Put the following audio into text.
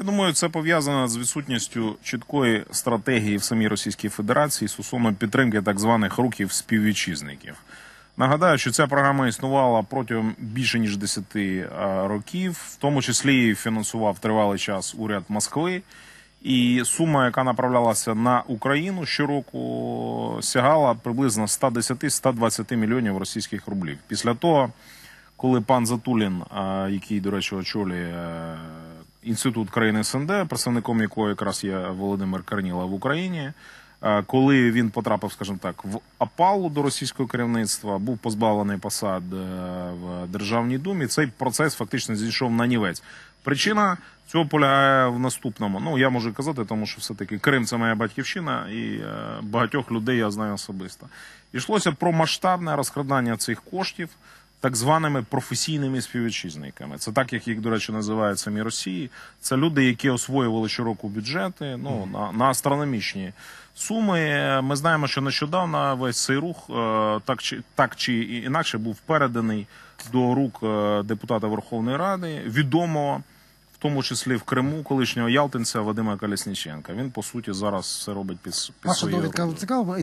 Я думаю, це пов'язано з відсутністю чіткої стратегії в самій Російській Федерації стосовно підтримки так званих рухів співвітчизників. Нагадаю, що ця програма існувала протягом більше ніж 10 е, років, в тому числі фінансував тривалий час уряд Москви. І сума, яка направлялася на Україну щороку, сягала приблизно 110-120 мільйонів російських рублів. Після того, коли пан Затулін, який, до речі, очолює е, інститут країни СНД, представником якого якраз є Володимир Карніла в Україні. Коли він потрапив, скажімо так, в опалу до російського керівництва, був позбавлений посад е, в Державній думі. Цей процес фактично зійшов на нівець. Причина цього полягає в наступному. Ну я можу казати, тому що все-таки Крим це моя батьківщина, і е, багатьох людей я знаю особисто. Йшлося про масштабне розкрадання цих коштів так званими професійними співвітчизниками. Це так, як їх, до речі, називають самі Росії. Це люди, які освоювали щороку бюджети ну, на, на астрономічні суми. Ми знаємо, що нещодавно весь цей рух е, так чи, так чи інакше був переданий до рук е, депутата Верховної Ради, відомого. В тому числі в Криму колишнього ялтинця Вадима Колесніченка. Він по суті зараз все робить під, під Ваша своєю довідка цікава.